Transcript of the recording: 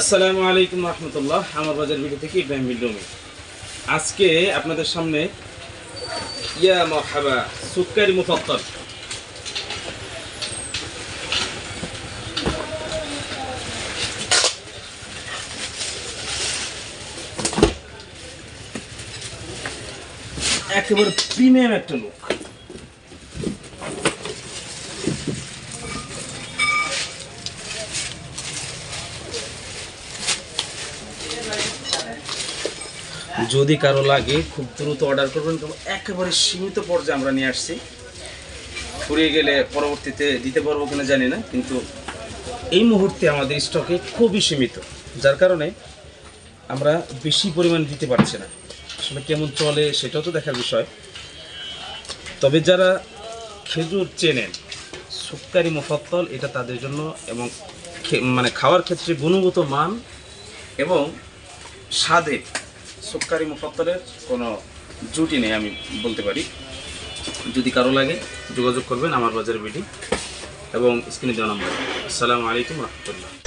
আসসালামু আলাইকুম রহমতুল্লাহ, আমার বাজার ভিডিও থেকে ইব্রাহিম বিল্ডমি আজকে আপনাদের সামনে ইয়া মহাবা সুক্কারি মুফাত্তর একেবারে প্রিমিয়াম একটা লুক যদি কারও লাগে, খুব দ্রুত অর্ডার করবেন। কারণ একেবারে সীমিত পর্যায়ে আমরা নিয়ে আসছি। ফুরিয়ে গেলে পরবর্তীতে দিতে পারব কিনা জানি না, কিন্তু এই মুহূর্তে আমাদের স্টকে খুবই সীমিত। যার কারণে আমরা বেশি পরিমাণ দিতে পারছি না। আসলে কেমন চলে সেটাও তো দেখার বিষয়। তবে যারা খেজুর চেনেন, সুক্কারি মুফাত্তল এটা তাদের জন্য এবং মানে খাওয়ার ক্ষেত্রে গুণগত মান এবং স্বাদে সুক্কারি মুফাত্তরের কোনো জুটি নেই, আমি বলতে পারি। যদি কারও লাগে, যোগাযোগ করবেন আমার বাজার বিডি এবং স্ক্রিনে দেওয়া নম্বর। আসসালামু আলাইকুম রহমতুল্লাহ।